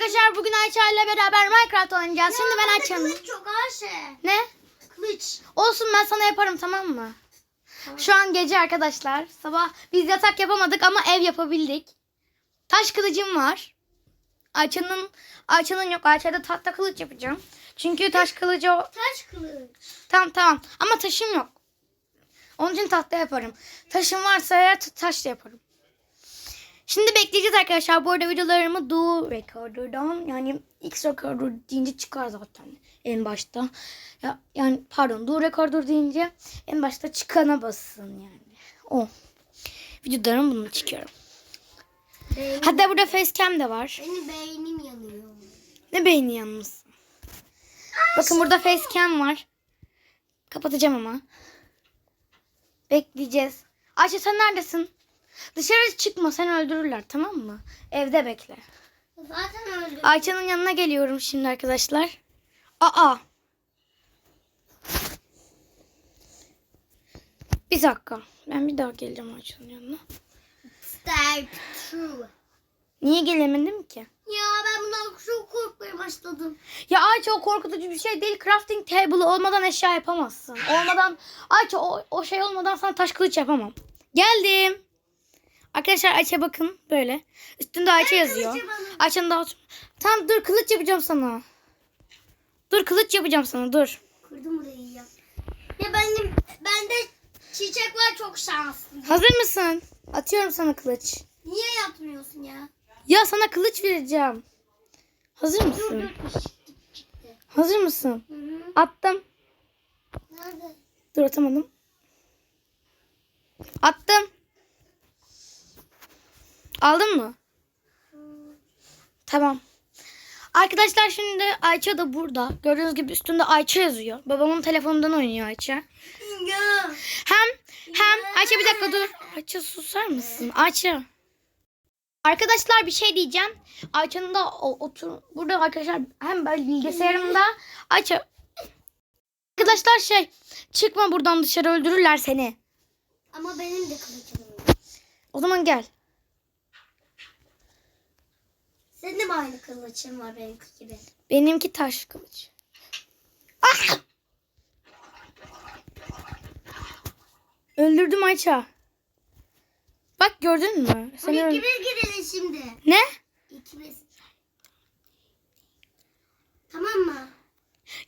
arkadaşlar bugün Ayça ile beraber Minecraft oynayacağız. Şimdi ben Ayça'nın. Kılıç çok Ayşe. Ne? Kılıç. Olsun ben sana yaparım tamam mı? Şu an gece arkadaşlar. Sabah biz yatak yapamadık ama ev yapabildik. Taş kılıcım var. Ayça'nın Ayça'nın yok. Ayça'da tahta kılıç yapacağım. Çünkü taş kılıcı o... Taş kılıç. Tamam tamam. Ama taşım yok. Onun için tahta yaparım. Taşım varsa eğer ta- taş da yaparım. Şimdi bekleyeceğiz arkadaşlar. Bu arada videolarımı Do Recorder'dan yani X Recorder deyince çıkar zaten en başta. Ya, yani pardon Do Recorder deyince en başta çıkana basın yani. O. Videolarımı bunu çıkıyorum. Beynim, Hatta burada facecam de var. benim beynim yanıyor. Ne beyni yalnız. Bakın burada facecam var. Kapatacağım ama. Bekleyeceğiz. Ayşe sen neredesin? Dışarı çıkma sen öldürürler tamam mı? Evde bekle. Zaten öldü. Ayça'nın yanına geliyorum şimdi arkadaşlar. Aa. Bir dakika. Ben bir daha geleceğim Ayça'nın yanına. Start true. Niye gelemedim ki? Ya ben bundan çok korkmaya başladım. Ya Ayça o korkutucu bir şey değil. Crafting table olmadan eşya yapamazsın. Olmadan Ayça o, o şey olmadan sana taş kılıç yapamam. Geldim. Arkadaşlar Ayça bakın böyle. Üstünde Ayça yazıyor. Ayça'nın daha... Tamam dur kılıç yapacağım sana. Dur kılıç yapacağım sana dur. Kırdım burayı ya. Ya benim bende çiçek var çok şanslı. Hazır mısın? Atıyorum sana kılıç. Niye yapmıyorsun ya? Ya sana kılıç vereceğim. Hazır Dur mısın? dur. Çıktı, çıktı. Hazır mısın? Hı hı. Attım. Nerede? Dur atamadım. Attım. Aldın mı? Tamam. Arkadaşlar şimdi Ayça da burada. Gördüğünüz gibi üstünde Ayça yazıyor. Babamın telefonundan oynuyor Ayça. Hem hem Ayça bir dakika dur. Ayça susar mısın? Ayça. Arkadaşlar bir şey diyeceğim. Ayça'nın da otur burada arkadaşlar hem böyle bilgisayarımda Ayça Arkadaşlar şey çıkma buradan dışarı öldürürler seni. Ama benim de kılıcım. O zaman gel. Senin de mi aynı kılıçın var benimki gibi? Benimki taş kılıç. Ah! Öldürdüm Ayça. Bak gördün mü? Seni Hani ikimiz gidelim şimdi. ne? İkimiz. Tamam mı?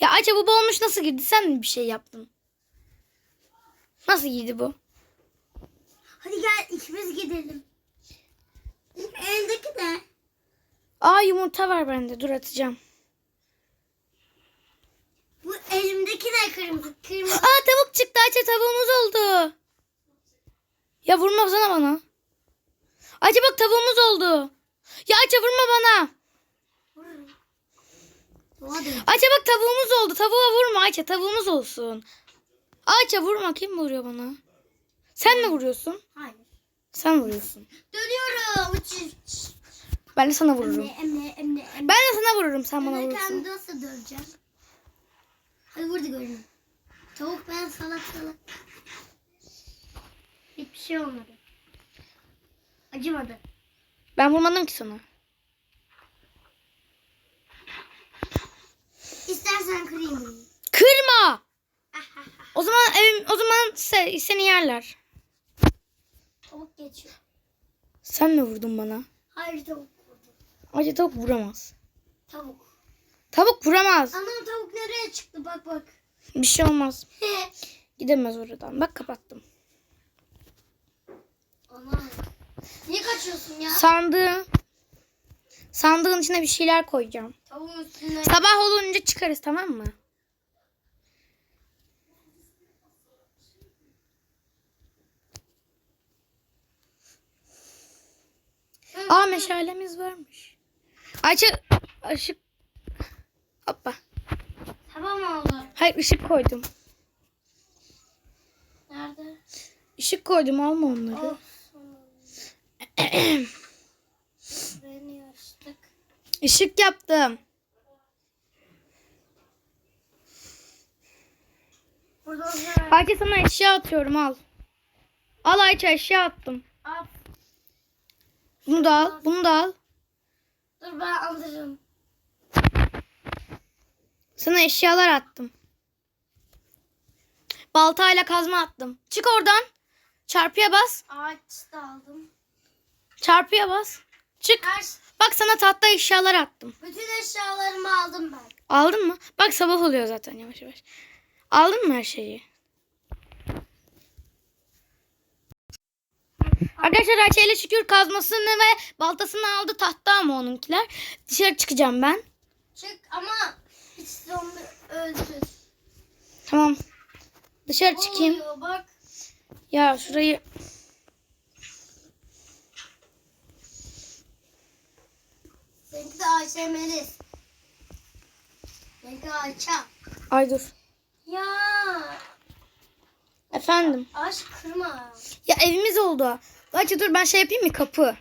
Ya Ayça bu olmuş nasıl girdi? Sen mi bir şey yaptın? Nasıl girdi bu? Hadi gel ikimiz gidelim. Eldeki de. Aa yumurta var bende. Dur atacağım. Bu elimdeki de kırmızı. Kırmızı. Aa tavuk çıktı Ayça tavuğumuz oldu. Ya vurmasana bana. Ayça bak tavuğumuz oldu. Ya Ayça vurma bana. Ayça bak tavuğumuz oldu. Tavuğa vurma Ayça tavuğumuz olsun. Ayça vurma kim vuruyor bana? Sen mi vuruyorsun? Hayır. Sen vuruyorsun. Dönüyorum. Uç, uç. Ben de sana vururum. Emne, emne, emne, emne. Ben de sana vururum sen bana Ben vurursun. kendi nasıl döneceğim? Hadi burada görün. Tavuk ben salak salak. Hiçbir şey olmadı. Acımadı. Ben vurmadım ki sana. İstersen kırayım bunu. Kırma. O zaman evim, o zaman se- seni yerler. Tavuk geçiyor. Sen mi vurdun bana? Hayır tavuk Ayça tavuk vuramaz. Tavuk. Tavuk vuramaz. Anam tavuk nereye çıktı bak bak. Bir şey olmaz. Gidemez oradan. Bak kapattım. Anam. Niye kaçıyorsun ya? Sandığı Sandığın içine bir şeyler koyacağım. Tavuğun üstüne. Sabah olunca çıkarız tamam mı? Aa meşalemiz varmış. Ayça ışık Hoppa. Tamam oldu. Hayır ışık koydum. Nerede? Işık koydum alma onları. Of. Beni yaştık. Işık yaptım. Burada olacak. Ayça sana eşya atıyorum al. Al Ayça eşya attım. Al. Bunu da al. Bunu da al. Dur ben alırım. Sana eşyalar attım. Baltayla kazma attım. Çık oradan. Çarpıya bas. Ağaç da aldım. Çarpıya bas. Çık. Her, Bak sana tahta eşyalar attım. bütün eşyalarımı aldım ben. Aldın mı? Bak sabah oluyor zaten yavaş yavaş. Aldın mı her şeyi? Arkadaşlar Ayça ile şükür kazmasını ve baltasını aldı tahta ama onunkiler. Dışarı çıkacağım ben. Çık ama hiç zombi öldü. Tamam. Dışarı çıkayım. Oluyor bak. Ya şurayı Seninki de Ayşe Melis. Seninki Ayça. Ay dur. Ya Efendim. aşk kırma. Ya evimiz oldu. Ayça dur ben şey yapayım mı kapı.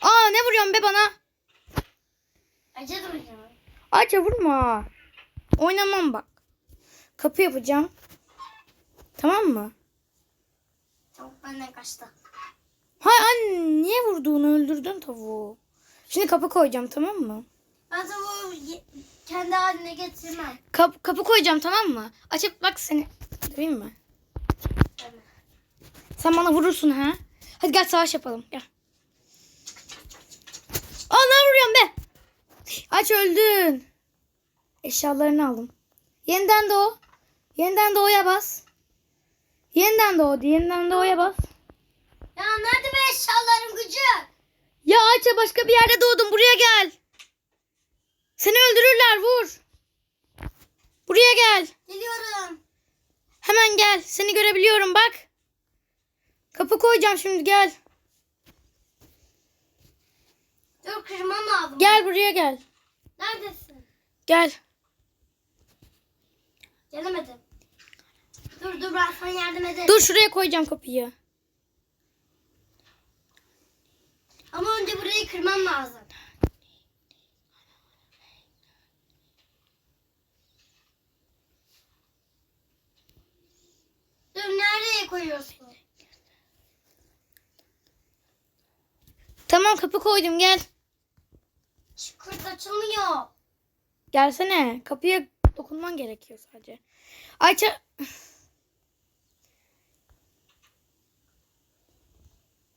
Aa ne vuruyorsun be bana? Ayça duracağım. Ayça vurma. Oynamam bak. Kapı yapacağım. Tamam mı? Tavuk benden kaçtı. Hay anne niye vurduğunu öldürdün tavuğu. Şimdi kapı koyacağım tamam mı? Ben tavuğu kendi haline getirmem. Kap kapı koyacağım tamam mı? Açıp bak seni. Döveyim mi? Tamam. Sen bana vurursun ha. Hadi gel savaş yapalım. Gel. Aa ne vuruyorsun be? Aç öldün. Eşyalarını aldım. Yeniden doğ. Yeniden doğuya bas. Yeniden doğ. Yeniden doğuya bas. Ya nerede be eşyalarım gücü? Ya Ayça başka bir yerde doğdun. Buraya gel. Seni öldürürler. Vur. Buraya gel. Geliyorum. Hemen gel. Seni görebiliyorum bak. Kapı koyacağım şimdi gel. Dur kırmam lazım. Gel buraya gel. Neredesin? Gel. Gelemedim. Dur dur ben sana yardım ederim. Dur şuraya koyacağım kapıyı. Ama önce burayı kırmam lazım. Dur nereye koyuyorsun? Tamam kapı koydum gel. Çıkırt açılmıyor. Gelsene. Kapıya dokunman gerekiyor sadece. Ayça.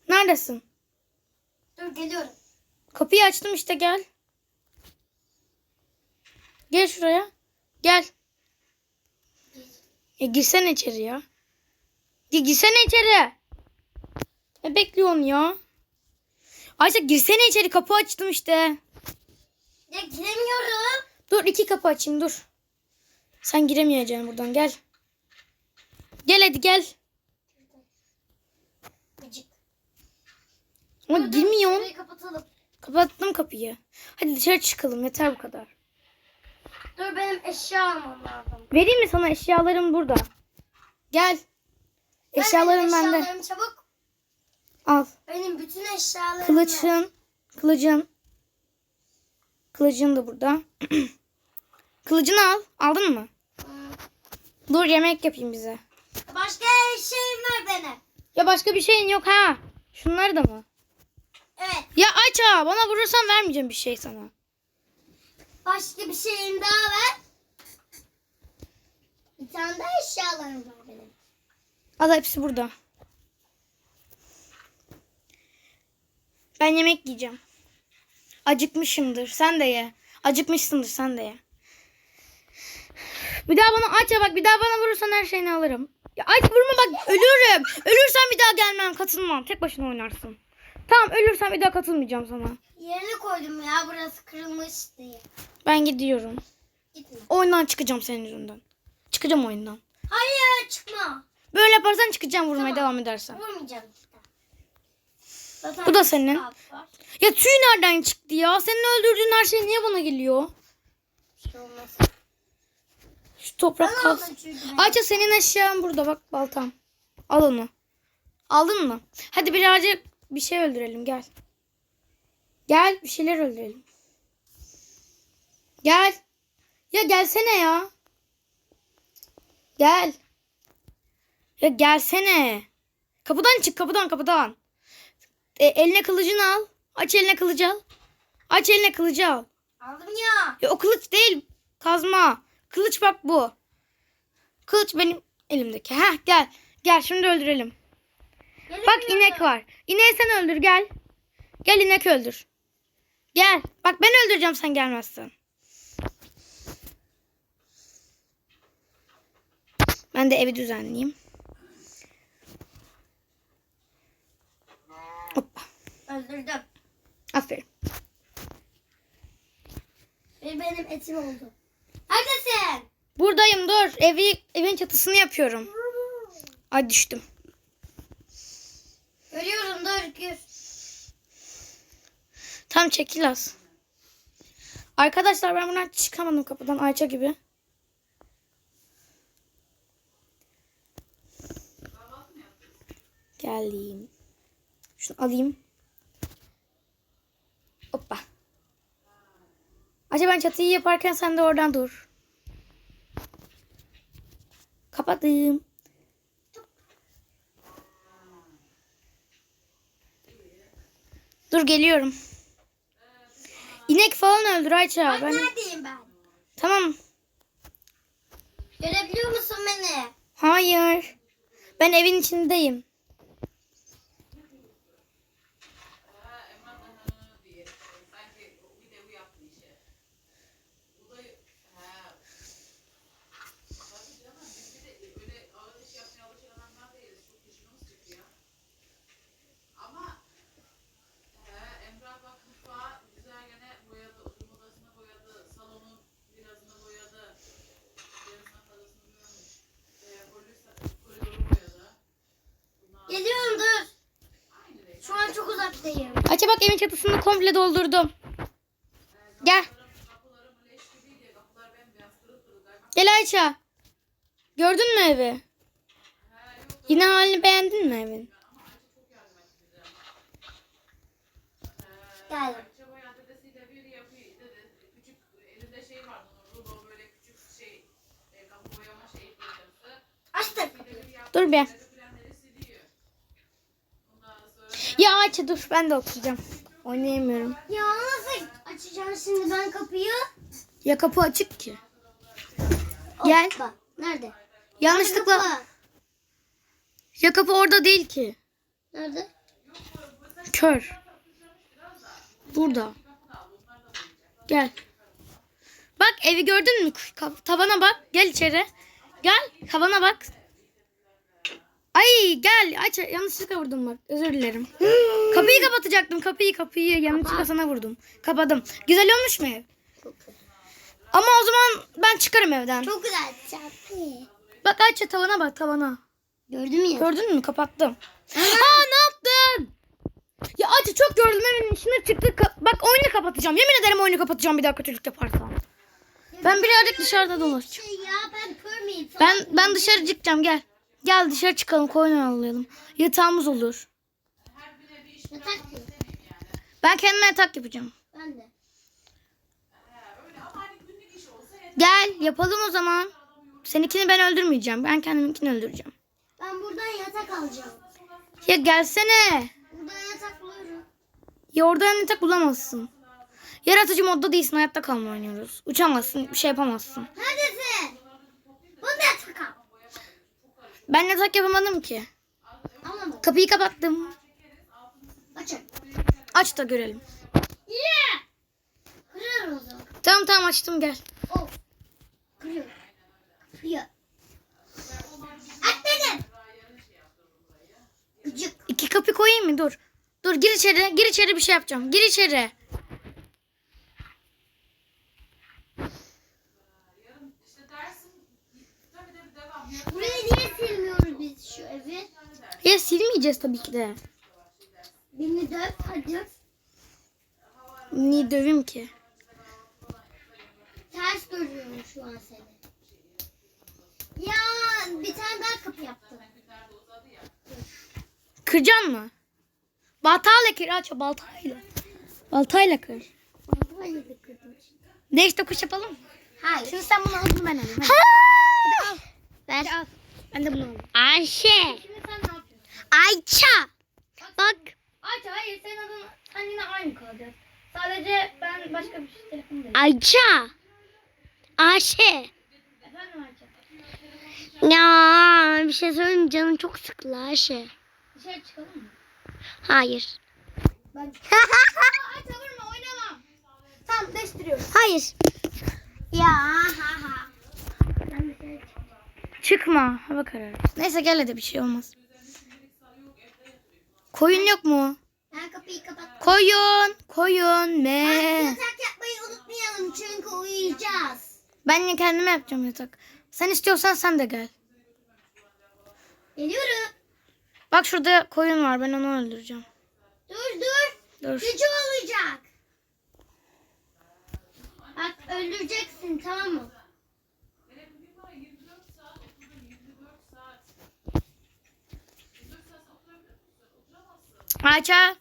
Neredesin? Dur geliyorum. Kapıyı açtım işte gel. Gel şuraya. Gel. E girsene içeri ya. Ya girsene içeri. Ne bekliyorsun ya? Ayça girsene içeri kapı açtım işte. Ya giremiyorum. Dur iki kapı açayım dur. Sen giremeyeceksin buradan gel. Gel hadi gel. Gıcık. Ama Dur, girmiyorsun. Kapatalım. Kapattım kapıyı. Hadi dışarı çıkalım yeter bu kadar. Dur benim eşya almam lazım. Vereyim mi sana eşyalarım burada. Gel. Eşyalarım bende. eşyalarımı çabuk. Al. Benim bütün eşyalarım. Kılıçın. Kılıcın. Kılıcın da burada. Kılıcını al. Aldın mı? Hmm. Dur yemek yapayım bize. Başka şeyim ver bana. Ya başka bir şeyin yok ha. Şunları da mı? Evet. Ya Ayça bana vurursan vermeyeceğim bir şey sana. Başka bir şeyim daha ver. Bir tane daha eşyalarım var benim. Al hepsi burada. Ben yemek yiyeceğim. Acıkmışımdır. Sen de ye. Acıkmışsındır sen de ye. Bir daha bana aç ya bak bir daha bana vurursan her şeyini alırım. Ya aç vurma bak ölürüm. Ölürsen bir daha gelmem katılmam. Tek başına oynarsın. Tamam ölürsen bir daha katılmayacağım sana. Yerine koydum ya burası kırılmış diye. Ben gidiyorum. Gitme. Oyundan çıkacağım senin yüzünden. Çıkacağım oyundan. Hayır çıkma. Böyle yaparsan çıkacağım vurmaya Tamam. devam edersen. Vurmayacağım. Zaten Bu da senin. Ya tüy nereden çıktı ya? Senin öldürdüğün her şey niye bana geliyor? Olmaz. Şu toprak kalsın. Ayça senin eşyan burada bak baltam. Al onu. Aldın mı? Hadi birazcık bir şey öldürelim gel. Gel bir şeyler öldürelim. Gel. Ya gelsene ya. Gel. Ya gelsene. Kapıdan çık kapıdan kapıdan. E, eline kılıcını al. Aç eline kılıcı al. Aç eline kılıcı al. Aldım ya. Ya o kılıç değil. Kazma. Kılıç bak bu. Kılıç benim elimdeki. Heh gel. Gel şimdi öldürelim. Bak inek var. İneği sen öldür gel. Gel inek öldür. Gel. Bak ben öldüreceğim sen gelmezsen. Ben de evi düzenleyeyim. Hoppa. Öldürdüm. Aferin. Ve benim etim oldu. Neredesin? Buradayım dur. Evi, evin çatısını yapıyorum. Ay düştüm. Görüyorum dur gir. Tam çekil az. Arkadaşlar ben buradan çıkamadım kapıdan Ayça gibi. Geldim. Şunu alayım. Hoppa. Ayça ben çatıyı yaparken sen de oradan dur. Kapattım. Dur geliyorum. İnek falan öldür Ayça. Bak Ben... neredeyim ben? Tamam. Görebiliyor musun beni? Hayır. Ben evin içindeyim. Ayça bak evin çatısını komple doldurdum. Gel. Gel Ayça. Gördün mü evi? Yine halini beğendin mi evin? Geldim. Çaba ya dedesiyle bir yapıyor. Dede, küçük elinde şey vardı. Onun rulo böyle küçük şey. E, kapı boyama şeyi fırçası. Açtık. Dur bir. Frenleri siliyor. Ondan Ayça dur ben de oturacağım. Oynayamıyorum. Ya nasıl açacağım şimdi ben kapıyı? Ya kapı açık ki. Gel. Hoppa. Nerede? Yanlışlıkla. Kapı. Ya kapı orada değil ki. Nerede? Kör. Burada. Gel. Bak evi gördün mü? Tavana bak. Gel içeri. Gel. Tavana bak. Ay gel. Aç. Yanlışlıkla vurdum bak. Özür dilerim. kapıyı kapatacaktım. Kapıyı kapıyı. Yanlışlıkla sana vurdum. Kapadım. Güzel olmuş mu ev? Çok güzel. Ama o zaman ben çıkarım evden. Çok güzel. Çarpı. Bak aç tavana bak tavana. Gördün mü? Gördün mü? Kapattım. Aa ne yaptın? Ya Acı çok gördüm evin içine çıktı. Bak oyunu kapatacağım. Yemin ederim oyunu kapatacağım bir daha kötülük yaparsan. Ben birazcık dışarıda dolaşacağım. Şey ya ben? Ben ben dışarı çıkacağım gel. Gel dışarı çıkalım koyun avlayalım. Yatağımız olur. Yatak yok. Ben kendime yatak yapacağım. Ben de. Gel yapalım o zaman. Seninkini ben öldürmeyeceğim. Ben kendiminkini öldüreceğim. Ben buradan yatak alacağım. Ya gelsene. Buradan yatak buluyorum. Ya oradan yatak bulamazsın. Yaratıcı modda değilsin. Hayatta kalma oynuyoruz. Uçamazsın. Bir şey yapamazsın. Neredesin? Bunu da yatak al. Ben yatak yapamadım ki. Kapıyı kapattım. Açın. Aç da görelim. Tamam tamam açtım gel. İki kapı koyayım mı? Dur. Dur gir içeri. Gir içeri bir şey yapacağım. Gir içeri. işte dersin tabii tabii devam. Burayı niye silmiyoruz biz şu evi? Ya silmeyeceğiz tabii ki de. Beni döv hadi. Niye döveyim ki? Ters görüyorum şu an seni. Ya bir tane daha kapı yaptım. Kıracaksın mı? Baltayla kır. Aç baltayla. Baltayla kır. Vallahi de kırdım. Değiş tokuş yapalım mı? Hayır. Şimdi sen bunu al bunu ben alayım. Hadi. Ver. al. Ben de bunu alayım. Ayşe. Şimdi sen ne yapıyorsun? Ayça. Bak. Ayça hayır senin adın sen yine aynı kalacak. Sadece ben başka bir şey telefon değil. Ayça. Ayşe. Efendim Ayça. Ya bir şey söyleyeyim canım çok sıkıldı Ayşe. Dışarı çıkalım mı? Hayır. Ben... Aa, Ayça vurma oynamam. Tamam değiştiriyoruz. Hayır. Ya ha ha. Çıkma. Hava kararı. Neyse gel hadi bir şey olmaz. Koyun yok mu? Ben kapıyı kapat. Koyun. Koyun. Me. Yatak yapmayı unutmayalım çünkü uyuyacağız. Ben yine kendime yapacağım yatak. Sen istiyorsan sen de gel. Geliyorum. Bak şurada koyun var. Ben onu öldüreceğim. Dur dur. Dur. Gücü olacak. Bak öldüreceksin tamam mı? Ayça.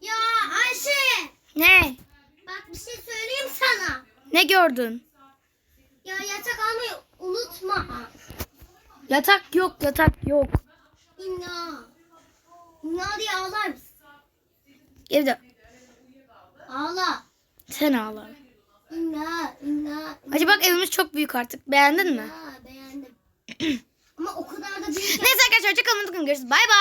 Ya Ayşe. Ne? Bak bir şey söyleyeyim sana. Ne gördün? Ya yatak almayı unutma. Yatak yok. Yatak yok. İnna. İnna diye ağlar mısın? Evde. Ağla. Sen ağla. İnna, inna, Hacı bak evimiz çok büyük artık. Beğendin mi? inna. Beğendim. Ama o kadar da büyük Neyse arkadaşlar hoşçakalın. Görüşürüz. Bay bay.